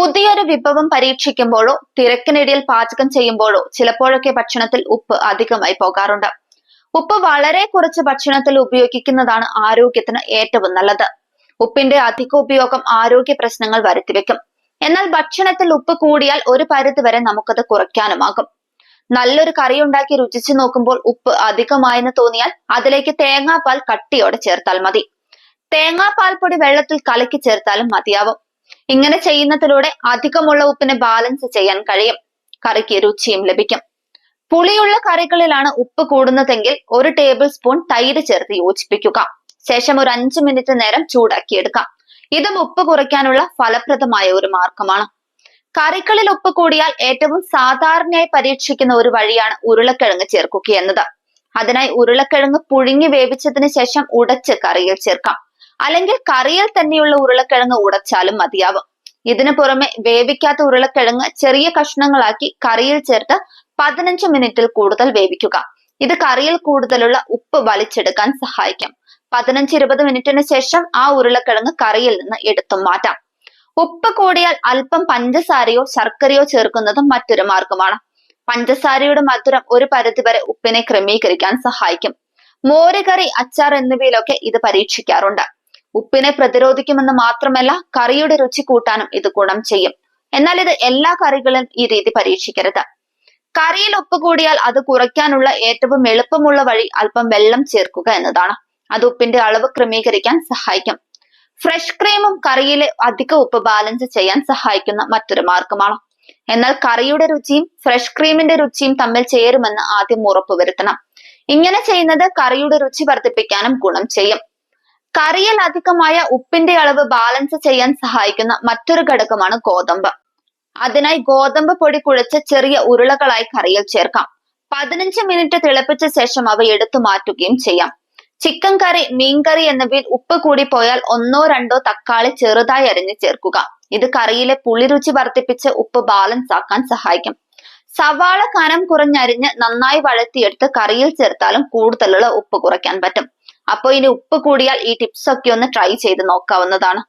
പുതിയൊരു വിഭവം പരീക്ഷിക്കുമ്പോഴോ തിരക്കിനിടയിൽ പാചകം ചെയ്യുമ്പോഴോ ചിലപ്പോഴൊക്കെ ഭക്ഷണത്തിൽ ഉപ്പ് അധികമായി പോകാറുണ്ട്. ഉപ്പ് വളരെ കുറച്ച് ഭക്ഷണത്തിൽ ഉപയോഗിക്കുന്നതാണ് ആരോഗ്യത്തിന് ഏറ്റവും നല്ലത്. ഉപ്പിന്റെ അധിക ഉപയോഗം ആരോഗ്യ പ്രശ്നങ്ങൾ വരുത്തിവെക്കും. എന്നാൽ ഭക്ഷണത്തിൽ ഉപ്പ് കൂടിയാൽ ഒരു പരിധി വരെ നമുക്കത് കുറയ്ക്കാനുമാകും നല്ലൊരു കറി ഉണ്ടാക്കി രുചിച്ചു നോക്കുമ്പോൾ ഉപ്പ് അധികമായെന്ന് തോന്നിയാൽ അതിലേക്ക് തേങ്ങാപ്പാൽ കട്ടിയോടെ ചേർത്താൽ മതി. തേങ്ങാപ്പാൽ പൊടി വെള്ളത്തിൽ കലക്കി ചേർത്താലും മതിയാവും. ഇങ്ങനെ ചെയ്യുന്നതിലൂടെ അധികമുള്ള ഉപ്പിനെ ബാലൻസ് ചെയ്യാൻ കഴിയും. കറിക്ക് രുചിയും ലഭിക്കും. പുളിയുള്ള കറികളിലാണ് ഉപ്പ് കൂടുന്നതെങ്കിൽ ഒരു ടേബിൾ സ്പൂൺ തൈര് ചേർത്ത് യോജിപ്പിക്കുക. ശേഷം ഒരു അഞ്ചു മിനിറ്റ് നേരം ചൂടാക്കിയെടുക്കാം ഇതും ഉപ്പ് കുറയ്ക്കാനുള്ള ഫലപ്രദമായ ഒരു മാർഗമാണ്. കറികളിൽ ഉപ്പ് കൂടിയാൽ ഏറ്റവും സാധാരണയായി പരീക്ഷിക്കുന്ന ഒരു വഴിയാണ് ഉരുളക്കിഴങ്ങ് ചേർക്കുക എന്നത്. അതിനായി ഉരുളക്കിഴങ്ങ് പുഴുങ്ങി വേവിച്ചതിന് ശേഷം ഉടച്ച് കറിയിൽ ചേർക്കാം. അല്ലെങ്കിൽ കറിയിൽ തന്നെയുള്ള ഉരുളക്കിഴങ്ങ് ഉടച്ചാലും മതിയാവും. ഇതിനു പുറമെ വേവിക്കാത്ത ഉരുളക്കിഴങ്ങ് ചെറിയ കഷ്ണങ്ങളാക്കി കറിയിൽ ചേർത്ത് പതിനഞ്ച് മിനിറ്റിൽ കൂടുതൽ വേവിക്കുക. ഇത് കറിയിൽ കൂടുതലുള്ള ഉപ്പ് വലിച്ചെടുക്കാൻ സഹായിക്കും. പതിനഞ്ച് ഇരുപത് മിനിറ്റിന് ശേഷം ആ ഉരുളക്കിഴങ്ങ് കറിയിൽ നിന്ന് എടുത്തു മാറ്റാം. ഉപ്പ് കൂടിയാൽ അല്പം പഞ്ചസാരയോ ശർക്കരയോ ചേർക്കുന്നതും മറ്റൊരു മാർഗമാണ്. പഞ്ചസാരയുടെ മധുരം ഒരു പരിധിവരെ ഉപ്പിനെ ക്രമീകരിക്കാൻ സഹായിക്കും. മോരുകറി അച്ചാർ എന്നിവയിലൊക്കെ ഇത് പരീക്ഷിക്കാറുണ്ട്. ഉപ്പിനെ പ്രതിരോധിക്കുമെന്ന് മാത്രമല്ല കറിയുടെ രുചി കൂട്ടാനും ഇത് ഗുണം ചെയ്യും. എന്നാൽ ഇത് എല്ലാ കറികളും ഈ രീതി പരീക്ഷിക്കരുത്. കറിയിൽ ഉപ്പ് കൂടിയാൽ അത് കുറയ്ക്കാനുള്ള ഏറ്റവും എളുപ്പമുള്ള വഴി അല്പം വെള്ളം ചേർക്കുക എന്നതാണ്. അത് ഉപ്പിന്റെ അളവ് ക്രമീകരിക്കാൻ സഹായിക്കും. ഫ്രഷ് ക്രീമും കറിയിലെ അധിക ഉപ്പ് ബാലൻസ് ചെയ്യാൻ സഹായിക്കുന്ന മറ്റൊരു മാർഗമാണ്. എന്നാൽ കറിയുടെ രുചിയും ഫ്രഷ് ക്രീമിന്റെ രുചിയും തമ്മിൽ ചേരുമെന്ന് ആദ്യം ഉറപ്പുവരുത്തണം. ഇങ്ങനെ ചെയ്യുന്നത് കറിയുടെ രുചി വർദ്ധിപ്പിക്കാനും ഗുണം ചെയ്യും. കറിയിൽ അധികമായ ഉപ്പിന്റെ അളവ് ബാലൻസ് ചെയ്യാൻ സഹായിക്കുന്ന മറ്റൊരു ഘടകമാണ് ഗോതമ്പ്. അതിനായി ഗോതമ്പ് പൊടി കുഴച്ച് ചെറിയ ഉരുളകളായി കറിയിൽ ചേർക്കാം. പതിനഞ്ച് മിനിറ്റ് തിളപ്പിച്ച ശേഷം അവ എടുത്തു മാറ്റുകയും ചെയ്യാം. ചിക്കൻ കറി മീൻ കറി എന്നിവയിൽ ഉപ്പ് കൂടി പോയാൽ ഒന്നോ രണ്ടോ തക്കാളി ചെറുതായി അരിഞ്ഞ് ചേർക്കുക. ഇത് കറിയിലെ പുളിരുചി വർദ്ധിപ്പിച്ച് ഉപ്പ് ബാലൻസ് ആക്കാൻ സഹായിക്കും. സവാള കനം കുറഞ്ഞരിഞ്ഞ് നന്നായി വഴത്തിയെടുത്ത് കറിയിൽ ചേർത്താലും കൂടുതലുള്ള ഉപ്പ് കുറയ്ക്കാൻ പറ്റും. അപ്പോൾ ഇനി ഉപ്പ് കൂടിയാൽ ഈ ടിപ്സ് ഒക്കെ ഒന്ന് ട്രൈ ചെയ്ത് നോക്കാവുന്നതാണ്.